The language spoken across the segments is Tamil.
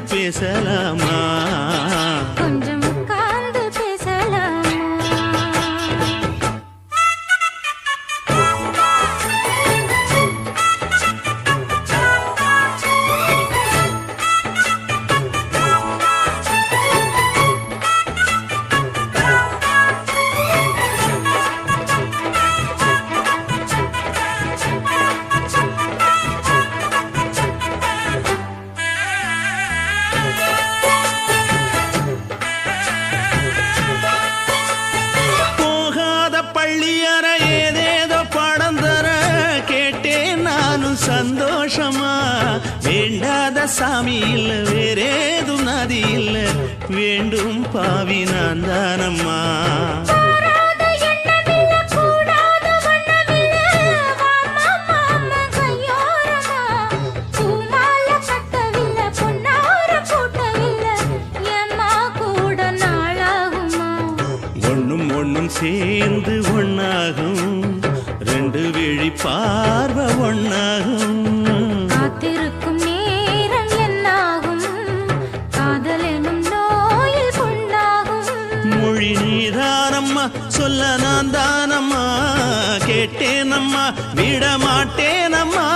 பேசலாமா நான் தானம்மா கேட்டேனம்மா விட மாட்டேனம்மா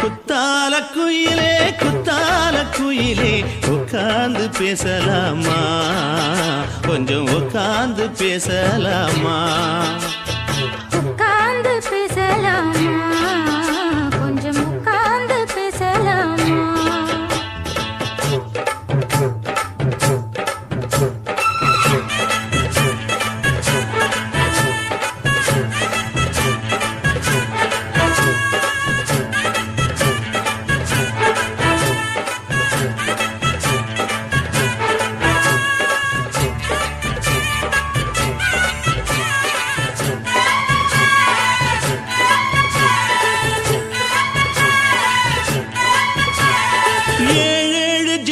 குத்தால குயிலே குத்தால குயிலே. உட்கார்ந்து பேசலாமா? கொஞ்சம் உட்கார்ந்து பேசலாமா? உட்கார்ந்து பேசலாமா?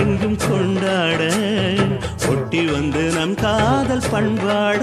எங்கும் கொண்டாட ஒட்டி வந்து நம் காதல் பண்பாட.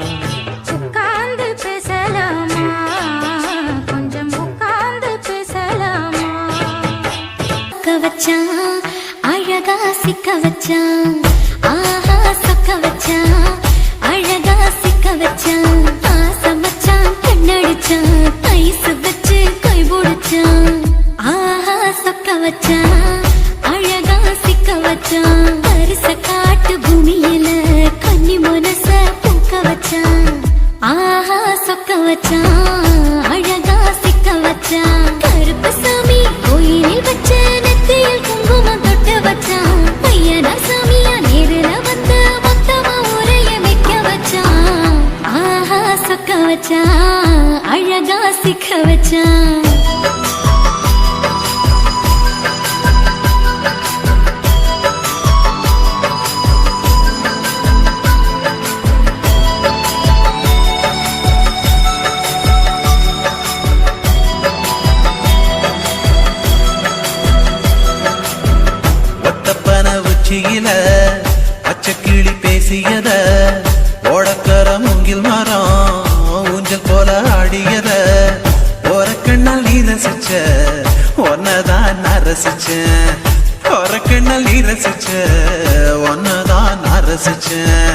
வச்சான் அழகா சிக்க வச்சான் ஆஹா சக்க வச்சான் அழகா சிக்க வச்சான் ஆசை மச்சான் கண்ணடிச்சான் ஐஸ் வச்சு கை பிடிச்சான் ஆஹா சக்க வச்சான் உச்சியில பச்சை கிளி பேசியத ஓடக்கர மூங்கில் மரம் ஊஞ்சல் போல ஆடியத ஓரக்கண்ணால் நீ ரசிச்ச ஒன்னதான் நான் ரசிச்சேன் ஓரக்கண்ணால் நீ ரசிச்ச ஒன்னதான் நான் ரசிச்சேன்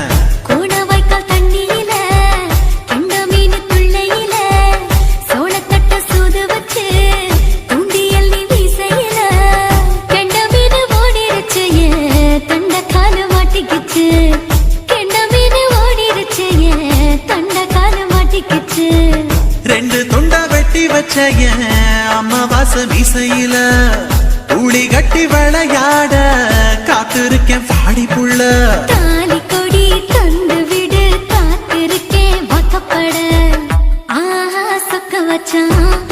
சொக்க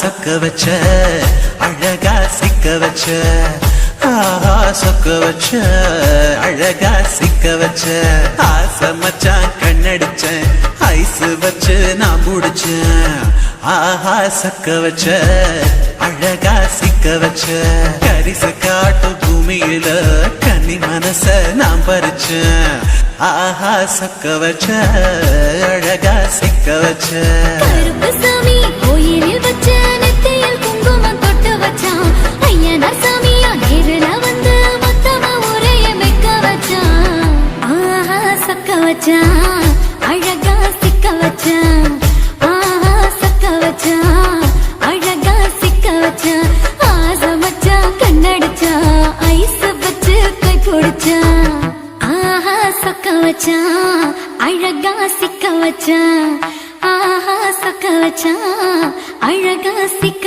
சொக்க வச்ச அழகா சிக்க வச்ச. ஆஹா சொக்க வச்ச அழகா சிக்க வச்ச. ஆசை மச்சான் கண்ணடிச்சேன் ஐசு வச்சு நான் முடிச்சேன் ஆஹா சக்க வச்ச அழகா சிக்க வச்ச. கரிசு காட்டு பூமியில கன்னி மனச நான் பறிச்சேன் ஆஹா சக்க வச்ச அழகா சிக்க வச்ச. சொக்க அழகா சிக்க வச்சா ஆஹா சக்க வச்சா அழகா சிக்க வச்சா ஆசை மச்சான் கண்ணடிச்சான் ஐஸ் வச்சு கை பிடிச்சான். ஆஹா சொக்க வச்சான் அழகா சிக்க ஆஹா அழகா சிக்க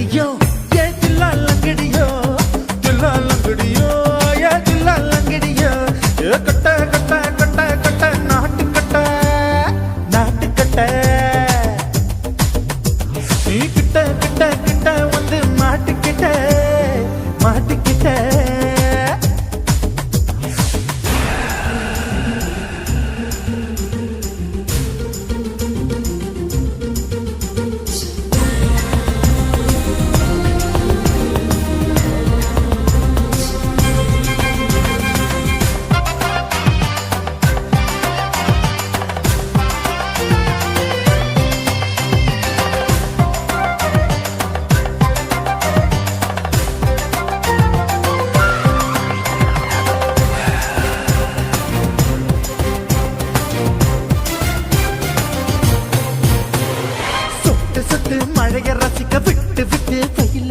தில்லாலங்கடியோ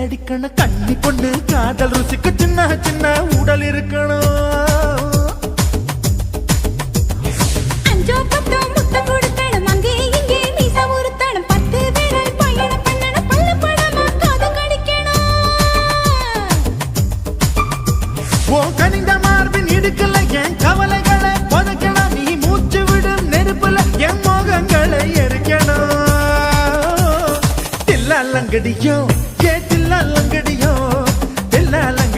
அடிக்கணும் கண்ணி பொண்ணு காதல் ருசிக்கு சின்ன சின்ன உடல் இருக்கணும். ஓ கனிந்த மார்பின் இடுக்கல என் கவலைகளை புதைக்கணும் நீ மூச்சு விடும் நெருப்புல என்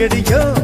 கிடையோ?